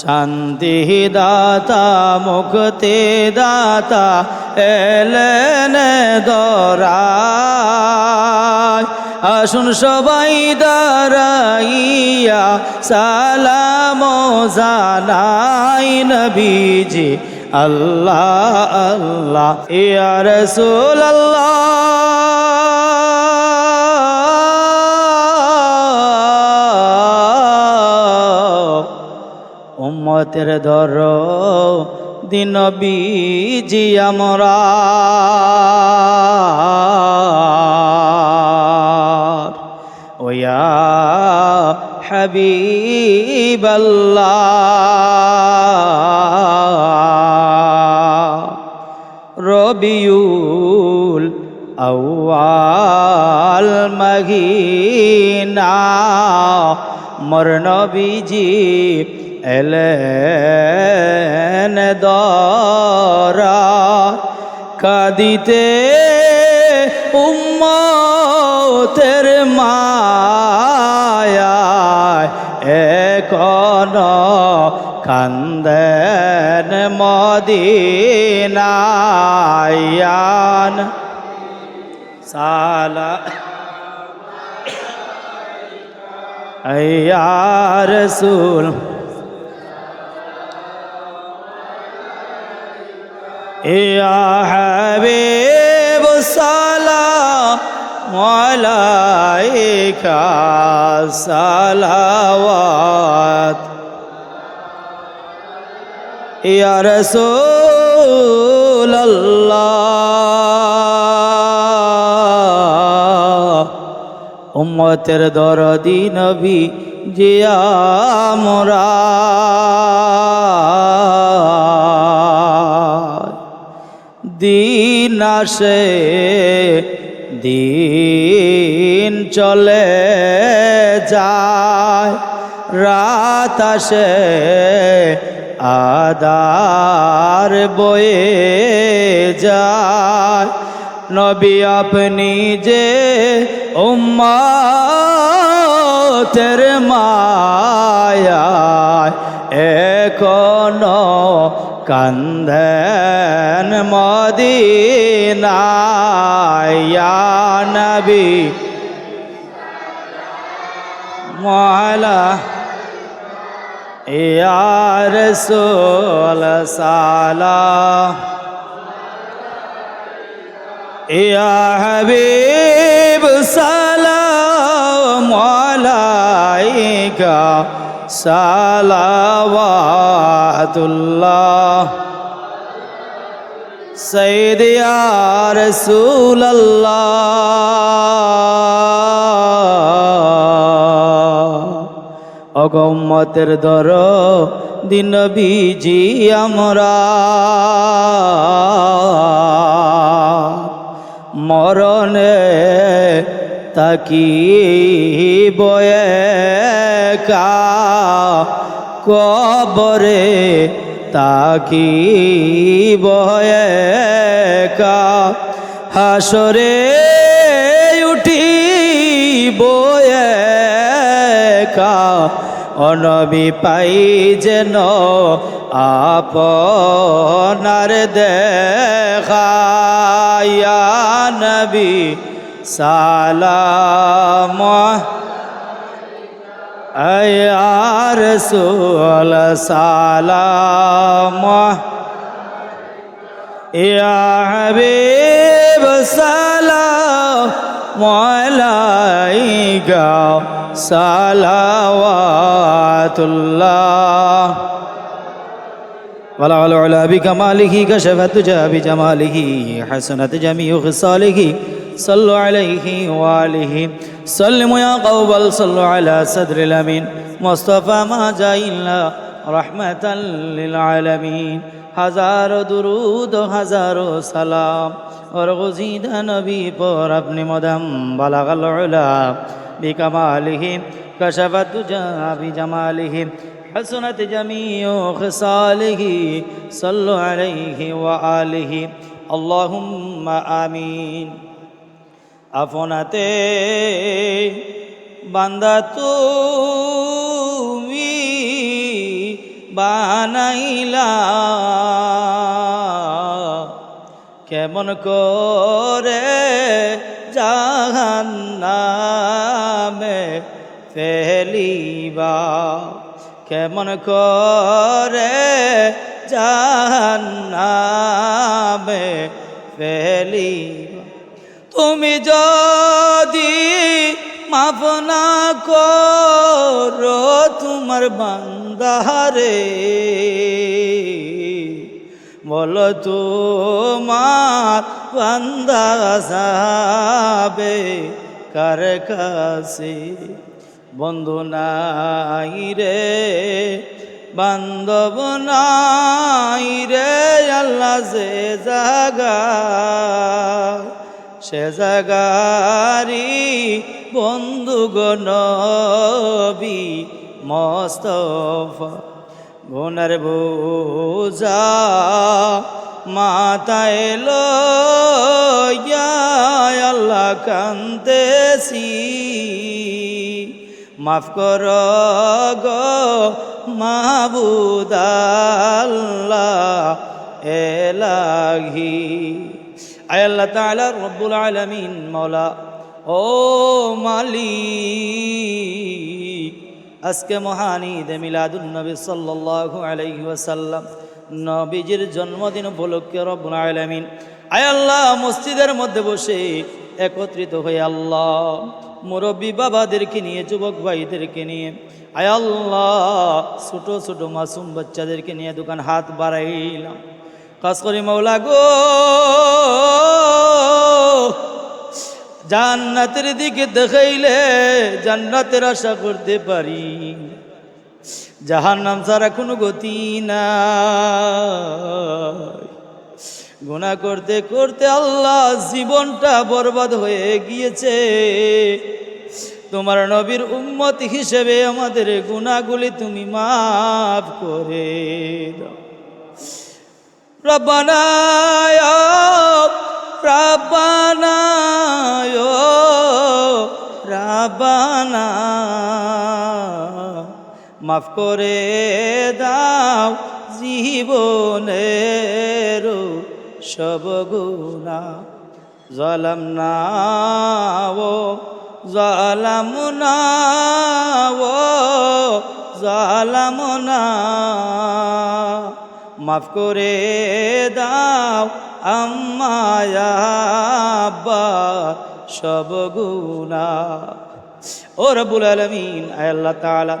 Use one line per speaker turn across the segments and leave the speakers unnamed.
শান্তি দাতা মুক্তি দাতা এলেন দরায় আসুন সবাই দাঁড়াইয়া সালাম জানাই নবীজি। আল্লাহ আল্লাহ, ইয়া রসুল উম্মতের ধর দিন বিজি আমরা। ওয়া হাবিবাল্লাহ। রবিউল আউয়াল মহিনা মর নবীজি এলেন দরা কাদিতে উম্মতের মায়ায় এখন কান্দেন মদিনায়ান। সালা আয়া হাবিব সালাম আলাইকা সালাওয়াত। ইয়া রসুল আল্লাহ উম্মতের দরদি নবী জিয়া মোরা দিন আসে, দিন চলে যায়, রাত আসে আদার বয়ে যায়। নবী আপনি যে উম্মাতের মায়ায় এখনও কান্দেন মদিনায়া নবী। মালা ইয়া রসুল সালাম ইয়া হাবিব সালাম আলাইকা। সালাওয়াতুল্লাহ। আল্লাহ অগম্মতের দর দিন বিজি আমরা। মরণে তাকি বয়ে কা কবরে তাকি বয়ে কা হাসরে উঠি বয়ে কা অনবি পাই যেন আপনার দেখায়া নবী سلام يا رسول سلام يا حبيب سلام عليك صلوات الله ولا على بكماله كشفت جاب جماله حسنت جميع خصاله صلوا عليه وآله سلموا يا قوبل صلوا على صدر الأمين مصطفى ما جاء إلا رحمة للعالمين হাজারো দুরুদ ও হাজারো সালাম ওর গজিদা নবী পর আপনি মদম বালাগাল উলা বিকামালিহি কশফত তুজা বিজামালিহি حسنت جميع خصاله صلوا عليه وآله اللهم آمين আপনাতে বান্দা তুমি বানাইলা। কেমন করে জাহান্নামে ফেলিবা। কেমন করে জাহান্নামে ফেলিবা। তুমি যদি মাফ না করো তোমার বান্দারে, বলো তোমার বান্দা যাবে কার কাছে? বন্ধু নাই রে, বান্ধব নাই রে, আল্লাহ যে জাগা সে জাগারি বন্ধু গনবি মস্তফা, গুনার বোঝা লইয়া আল্লাহ কান্দেছি মাফ কর গো মাহবুদাল্লাহ এলাহি আয় আল্লাহ তাআলা রব্বুল আলামিন মৌলা ও মালিক, আজকে মহান ঈদে মিলাদুন নবী সাল্লাল্লাহু ওয়াসাল্লাম, নবীজির জন্মদিন উপলক্ষে রব্বুল আলামিন, আয় আল্লাহ, মসজিদের মধ্যে বসে একত্রিত হয়ে আল্লাহ, মুরব্বী বাবাদেরকে নিয়ে, যুবক ভাইদেরকে নিয়ে, আয় আল্লাহ, ছোট ছোট মাসুম বাচ্চাদেরকে নিয়ে দোকান হাত বাড়াইলাম। কাজ করি মৌলা গো। জান্নাতের দিকে দেখাইলে জান্নাতের আশা করতে পারি। যাহার নাম ছাড়া কোনো গতি না গুণা করতে করতে আল্লাহ জীবনটা বরবাদ হয়ে গিয়েছে। তোমার নবীর উম্মত হিসেবে আমাদের গুণাগুলি তুমি মাফ করে দাও। রব্বানা ইয়া রব্বানা মাফ করে দাও জীবনের সব গুণা। জলম না ও, জলম না জলম না। মাফ করে দাও আম্মায়াব্বা সব গুণা ও রব্বুল আলমিন আল্লাহ তাআলা,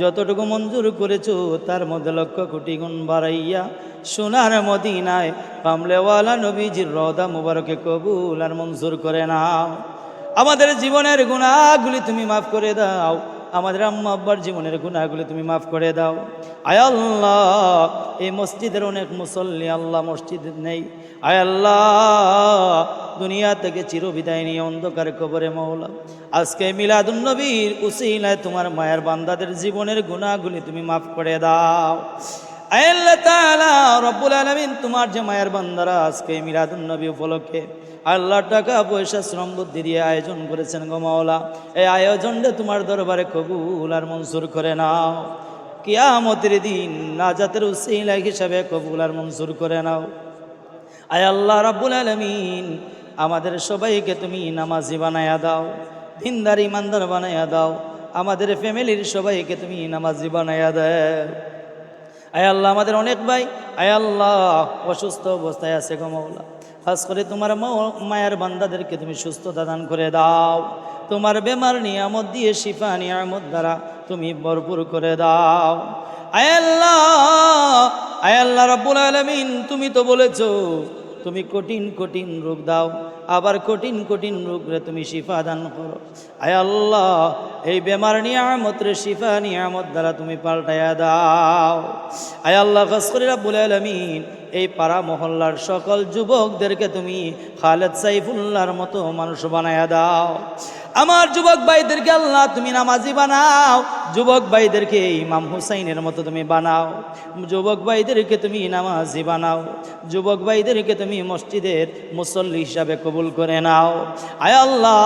যতটুকু মঞ্জুর করেছ তার মধ্যে লক্ষ কোটি গুণ বাড়াইয়া সোনার মদিনায় কামলেওয়ালা নবীজির রদা মুবারকে কবুল আর মঞ্জুর করে নাও। আমাদের জীবনের গুণাগুলি তুমি মাফ করে দাও। আমাদের আম্মা আব্বার জীবনের গুণাগুলি তুমি মাফ করে দাও। আয় আল্লাহ, এই মসজিদের অনেক মুসল্লি আল্লাহ মসজিদ নেই। আয় আল্লাহ, দুনিয়া থেকে চিরবিদায় নিয়ে অন্ধকার কবরে মহলা আজকে মিলাদুন্নবীর উসিলায় তোমার মায়ের বান্দাদের জীবনের গুণাগুলি তুমি মাফ করে দাও। তোমার যে মায়ের বান্দারা আজকে মিলাদুন নবী উপলক্ষে আল্লাহ টাকা পয়সা, শ্রম বুদ্ধি দিয়ে আয়োজন করেছেন গো মাওলা। এই আয়োজনটা তোমার দরবারে কবুল আর মঞ্জুর করে নাও। কিয়ামতের দিন নাজাতের উসিলা হিসাবে কবুল আর মঞ্জুর করে নাও। আয় আল্লাহ রাব্বুল আলামিন, আমাদের সবাইকে তুমি নামাজি বানায়া দাও, দিনদার ইমানদার বানায়া দাও। আমাদের ফ্যামিলির সবাইকে তুমি নামাজি বানায়া দাও। আয় আল্লাহ আমাদের অনেক ভাই। আয় আল্লাহ, অসুস্থ অবস্থায় আছে গো মৌলা খাস করে তোমার মায়ের বান্দাদেরকে তুমি সুস্থতা দান করে দাও। তোমার বেমার নিয়ামত দিয়ে, শিফা নিয়ামত দ্বারা তুমি ভরপুর করে দাও। আয় আল্লাহ আয় আল্লাহ রাব্বুল আলামিন, তুমি তো বলেছ, তুমি কঠিন কঠিন রোগ দাও। আবার কঠিন কঠিন রোগরে তুমি শিফা দান করো। আয় আল্লাহ, এই বেমার নিয়ামত রে শিফা নিয়ামত দ্বারা তুমি পাল্টায়া দাও। আয় আল্লাহ খাস বলে আলমিন, এই পাড়া মহল্লার সকল যুবকদেরকে তুমি খালেদ সাইফুল্লাহর মতো মানুষ বানায়া দাও। আমার যুবক ভাইদেরকে আল্লাহ, তুমি নামাজি বানাও। যুবক ভাইদেরকে ইমাম হুসাইনের মতো তুমি বানাও। যুবক ভাইদেরকে তুমি নামাজি বানাও। যুবক ভাইদেরকে তুমি মসজিদের মুসল্লি হিসাবে কবুল করে নাও। আয় আল্লাহ,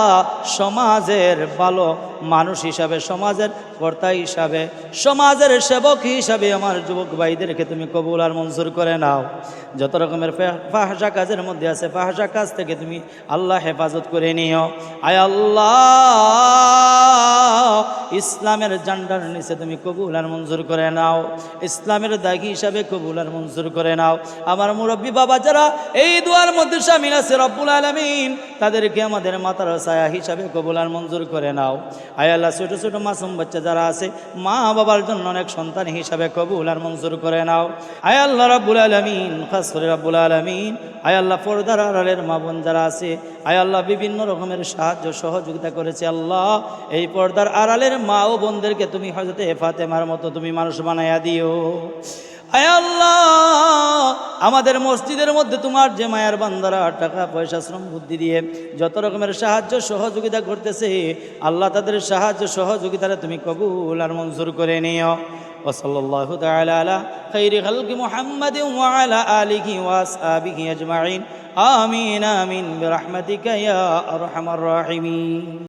সমাজের ভালো মানুষ হিসাবে, সমাজের কর্তা হিসাবে, সমাজের সেবক হিসাবে আমার যুবক ভাইদেরকে তুমি কবুল আর মঞ্জুর করে নাও। যত রকমের ফাহসা কাজের মধ্যে আছে, ফাহসা কাজ থেকে তুমি আল্লাহ হেফাজত করে নিও। আয় আল্লাহ ইসলামের জান্ডার নিচে তুমি কবুল আর মঞ্জুর করে নাও। ইসলামের দাগি হিসাবে কবুল আর মঞ্জুর করে নাও। আমার মুরব্বী বাবা যারা এই দুয়ার মধ্যে সামিল আছে রব্বুল আলমিন, তাদেরকে আমাদের মাতার ছায়া হিসাবে কবুল আর মঞ্জুর করে নাও। আয় আল্লাহ, ছোটো ছোটো মাসুম বাচ্চা যারা আছে, মা বাবার জন্য অনেক সন্তান হিসাবে কবুল আর মঞ্জুর করে নাও। আয় আল্লাহ রাব্বুল আলমিন, খাস করে রাব্বুল আলমিন। আয় আল্লাহ পর্দার আড়ালের মা বোন যারা আছে, আয় আল্লাহ বিভিন্ন রকমের সাহায্য সহযোগিতা করেছে আল্লাহ। এই পর্দার আড়ালের মা ও বোনদেরকে তুমি হজরতে ফাতেমার মতো তুমি মানুষ বানাইয়া দিও। আল্লাহ, আমাদের মসজিদের মধ্যে তোমার যে মায়ের বান্দারা টাকা, পয়সা, শ্রম, বুদ্ধি দিয়ে যত রকমের সাহায্য, সহযোগিতা করতেছে, আল্লাহ তাদের সাহায্য, সহযোগিতারা তুমি কবুল আর মঞ্জুর করে নিও। وصلى الله تعالى على خير خلق محمد وعلى آله وأصحابه أجمعين. آمين آمين. برحمتك يا أرحم الراحمين.